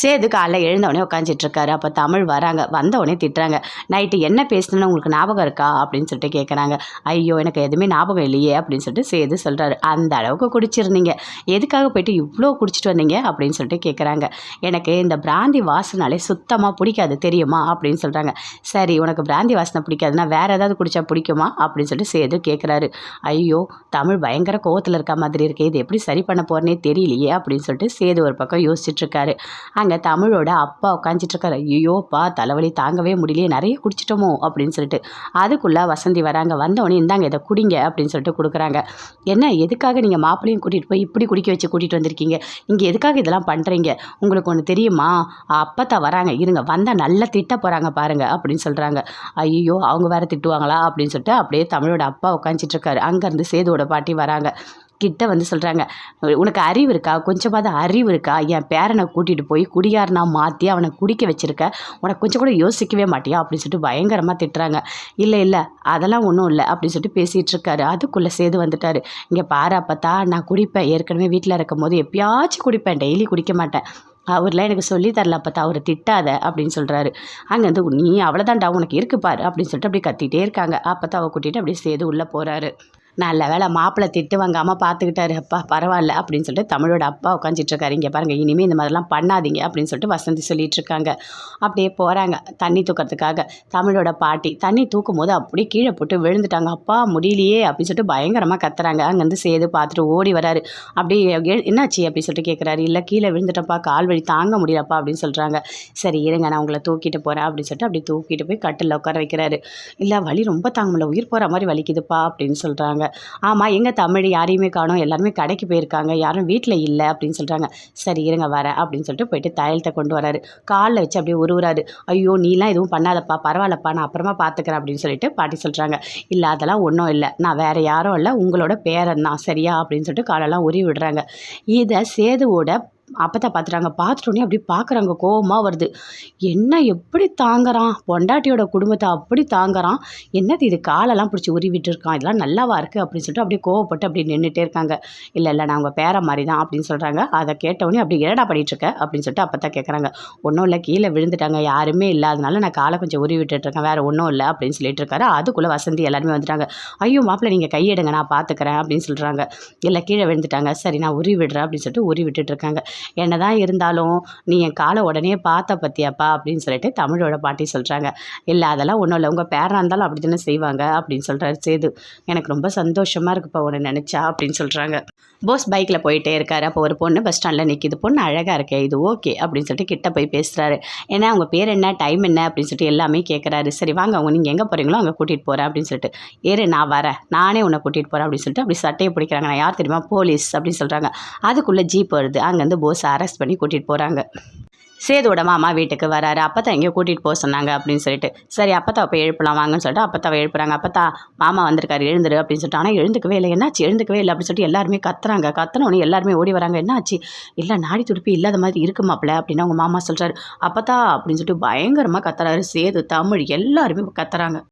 சேது காலைல எழுந்தவொடனே உட்காந்துட்டு இருக்காரு அப்போ தமிழ் வராங்க. வந்தவொடனே திட்டுறாங்க. நைட்டு என்ன பேசணும்னு உங்களுக்கு ஞாபகம் இருக்கா? அப்படின்னு சொல்லிட்டு கேட்குறாங்க ஐயோ எனக்கு எதுவுமே ஞாபகம் இல்லையே. அப்படின்னு சொல்லிட்டு சேது சொல்கிறாரு அந்த அளவுக்கு குடிச்சிருந்தீங்க. எதுக்காக போயிட்டு இவ்வளோ குடிச்சிட்டு வந்தீங்க? அப்படின்னு சொல்லிட்டு கேட்குறாங்க எனக்கு இந்த பிராந்தி வாசனாலே சுத்தமாக பிடிக்காது. தெரியுமா? அப்படின்னு சொல்கிறாங்க சரி உனக்கு பிராந்தி வாசனை பிடிக்காதுன்னா வேறு ஏதாவது குடிச்சா பிடிக்குமா? அப்படின்னு சொல்லிட்டு சேது கேட்குறாரு ஐயோ தமிழ் பயங்கர கோவத்தில் இருக்க மாதிரி இருக்குது இது எப்படி சரி பண்ண போகிறனே தெரியலையே. அப்படின்னு சொல்லிட்டு சேது ஒரு பக்கம் யோசிச்சுட்டு இருக்காரு அங்கே தமிழோட அப்பா உட்காந்துட்ருக்காரு ஐயோப்பா தலைவலி தாங்கவே முடியலையே நிறைய குடிச்சிட்டோமோ அப்படின்னு சொல்லிட்டு. அதுக்குள்ளே வசந்தி வராங்க. வந்தவொடனே இந்தாங்க இதை குடிங்க அப்படின்னு சொல்லிட்டு கொடுக்குறாங்க. என்ன எதுக்காக நீங்கள் மாப்பிளையும் கூட்டிகிட்டு போய் இப்படி குடிக்க வச்சு கூட்டிகிட்டு வந்திருக்கீங்க? இங்கே எதுக்காக இதெல்லாம் பண்ணுறீங்க உங்களுக்கு ஒன்று தெரியுமா? அப்பத்தா வராங்க. இருங்க வந்தால் நல்லா திட்ட போகிறாங்க பாருங்க அப்படின்னு சொல்கிறாங்க ஐயோ அவங்க வேறு திட்டுவாங்களா அப்படின்னு சொல்லிட்டு அப்படியே தமிழோட அப்பா உட்காந்துட்ருக்காரு அங்கேருந்து சேதுவோட பாட்டி வராங்க. கிட்ட வந்து சொல்கிறாங்க உனக்கு அறிவு இருக்கா? கொஞ்சமாவது அறிவு இருக்கா? என் பேரனை கூட்டிகிட்டு போய் குடியாரனா மாற்றி அவனை குடிக்க வச்சுருக்க? உனக்கு கொஞ்சம் கூட யோசிக்கவே மாட்டியா? அப்படின்னு சொல்லிட்டு பயங்கரமாக திட்டுறாங்க. இல்லை இல்லை அதெல்லாம் ஒன்றும் இல்லை அப்படின்னு சொல்லிட்டு பேசிகிட்டு இருக்காரு. அதுக்குள்ளே சேது வந்துட்டார். இங்கே பாரு அப்பத்தா நான் குடிப்பேன். ஏற்கனவே வீட்டில் இருக்கும் போது எப்பயாச்சும் குடிப்பேன். டெய்லி குடிக்க மாட்டேன். அவர்லாம் எனக்கு சொல்லி தரல அப்பத்தா. அவரை திட்டாத அப்படின்னு சொல்கிறாரு அங்கேருந்து நீ அவ்வளோதான்டா உனக்கு இருக்கு பாரு அப்படின்னு சொல்லிட்டு அப்படியே கத்திகிட்டே இருக்காங்க. அப்போ தான் அவ கூட்டிகிட்டு அப்படியே சேது உள்ளே போகிறாரு நல்ல வேலை மாப்பிள்ளை திட்டு வாங்காமல் பார்த்துக்கிட்டாரு. அப்பா பரவாயில்ல அப்படின்னு சொல்லிட்டு தமிழோட அப்பா உட்காந்துட்ருக்காரு இங்கே பாருங்கள் இனிமேல் இந்த மாதிரிலாம் பண்ணாதீங்க அப்படின்னு சொல்லிட்டு வசந்தி சொல்லிட்டு இருக்காங்க அப்படியே போகிறாங்க தண்ணி தூக்கிறதுக்காக. தமிழோட பாட்டி தண்ணி தூக்கும் போது அப்படியே கீழே போட்டு விழுந்துட்டாங்க. அப்பா முடியலையே அப்படின்னு சொல்லிட்டு பயங்கரமாக கத்துறாங்க. அங்கேருந்து சேது பார்த்துட்டு ஓடி வராரு. அப்படியே என்னாச்சு? அப்படின்னு சொல்லிட்டு கேட்குறாரு இல்லை கீழே விழுந்துட்டப்பா கால் வலி தாங்க முடியலப்பா அப்படின்னு சொல்கிறாங்க சரி இருங்க நான் உங்களை தூக்கிட்டு போகிறேன் அப்படின்னு சொல்லிட்டு அப்படி தூக்கிட்டு போய் கட்டில் உட்கார வைக்கிறாரு. இல்லை வலி ரொம்ப தாங்க முடியல உயிர் போகிற மாதிரி வலிக்குதுப்பா அப்படின்னு சொல்கிறாங்க ஆமாம் எங்கள் தமிழ் யாரையுமே காணும். எல்லாருமே கடைக்கு போயிருக்காங்க. யாரும் வீட்டில் இல்லை அப்படின்னு சொல்கிறாங்க சரி இருங்க வரேன் அப்படின்னு சொல்லிட்டு போயிட்டு தையலத்தை கொண்டு வராரு. காலில் வச்சு அப்படியே உருவுறாரு. ஐயோ நீலாம் எதுவும் பண்ணாதப்பா. பரவாயில்லப்பா நான் அப்புறமா பார்த்துக்கிறேன் அப்படின்னு சொல்லிட்டு பாட்டி சொல்கிறாங்க இல்லை அதெல்லாம் ஒன்றும் இல்லை. நான் வேறு யாரும் இல்லை. உங்களோட பேரன் தான். சரியா? அப்படின்னு சொல்லிட்டு காலெல்லாம் உருவி விடுறாங்க. இதை சேதுவோட அப்பதான் பார்த்துட்டாங்க பார்த்துட்டோன்னே அப்படி பார்க்குறாங்க கோவமாக வருது. என்ன எப்படி தாங்குறான்? பொண்டாட்டியோட குடும்பத்தை அப்படி தாங்குறான்? என்னது இது? காலெல்லாம் பிடிச்சி உருவிட்டு இருக்கான். இதெல்லாம் நல்லாவா இருக்குது அப்படின்னு சொல்லிட்டு அப்படியே கோவப்பட்டு அப்படி நின்றுட்டே இருக்காங்க. இல்லை இல்லை நான் உங்கள் பேர மாதிரி தான் அப்படின்னு சொல்கிறாங்க அதை கேட்டவொடனே அப்படி என்னடா பண்ணிட்டு இருக்க? அப்படின்னு சொல்லிட்டு அப்போ தான் கேட்குறாங்க ஒன்றும் இல்லை கீழே விழுந்துட்டாங்க. யாருமே இல்லாதனால நான் காலை கொஞ்சம் உருவி விட்டுட்ருக்கேன் வேறு ஒன்றும் இல்லை அப்படின்னு சொல்லிட்டு இருக்காரு. அதுக்குள்ளே வசந்தி எல்லாருமே வந்துட்டாங்க. ஐயோ மாப்பிள்ளை நீங்கள் கையெடுங்க நான் பார்த்துக்கிறேன் அப்படின்னு சொல்கிறாங்க இல்லை கீழே விழுந்துட்டாங்க. சரி நான் உருவி விடுறேன் அப்படின்னு சொல்லிட்டு உருவி விட்டுட்டு இருக்காங்க. என்ன தான் இருந்தாலும் நீ என் காலை உடனே பார்த்த பற்றியாப்பா அப்படின்னு சொல்லிட்டு தமிழோட பாட்டி சொல்கிறாங்க இல்லை அதெல்லாம் ஒன்றும் இல்லை. உங்கள் பேராக இருந்தாலும் அப்படி தானே செய்வாங்க அப்படின்னு சொல்கிறாரு சேது. எனக்கு ரொம்ப சந்தோஷமாக இருக்குப்பா உன்னை நினச்சா அப்படின்னு சொல்கிறாங்க போஸ் பைக்கில் போயிட்டே இருக்காரு. அப்போ ஒரு பொண்ணு பஸ் ஸ்டாண்டில் நிற்கிது பொண்ணு அழகாக இருக்கே. இது ஓகே அப்படின்னு சொல்லிட்டு கிட்ட போய் பேசுகிறாரு ஏன்னா அவங்க பேர் என்ன டைம் என்ன அப்படின்னு சொல்லிட்டு எல்லாமே கேட்குறாரு சரி வாங்க அவங்க நீங்கள் எங்கே போகிறீங்களோ அங்கே கூட்டிகிட்டு போகிறேன் அப்படின்னு சொல்லிட்டு. ஏறு நான் வரேன். நானே உன்னை கூட்டிகிட்டு போகிறேன் அப்படின்னு சொல்லிட்டு அப்படி சட்டையை பிடிக்கிறாங்க. நான் யார் தெரியுமா? போலீஸ் அப்படின்னு சொல்கிறாங்க அதுக்குள்ளே ஜீப் வருது. அங்கேருந்து போஸ் அரெஸ்ட் பண்ணி கூட்டிகிட்டு போகிறாங்க சேதுவோட மாமா வீட்டுக்கு வராரு. அப்போ எங்கேயோ கூட்டிகிட்டு போக சொன்னாங்க அப்படின்னு சொல்லிட்டு. சரி அப்போ போய் எழுப்பலாம் வாங்கன்னு சொல்லிட்டு அப்போ எழுப்புறாங்க. அப்போ மாமா வந்திருக்காரு எழுந்துரு அப்படின்னு சொல்லிட்டு. ஆனால் எழுந்துக்கவே இல்லை. என்னாச்சு? எழுந்துக்கவே இல்லை அப்படின்னு சொல்லிட்டு எல்லாருமே கத்துறாங்க. கத்தனோடனே எல்லாருமே ஓடி வராங்க. என்னாச்சு? இல்லை நாடி துடுப்பி இல்லாத மாதிரி இருக்கு அப்படின்னு அவங்க மாமா சொல்கிறாரு அப்போ அப்படின்னு சொல்லிட்டு பயங்கரமாக கத்துறாரு. சேது தமிழ் எல்லாருமே கத்துறாங்க.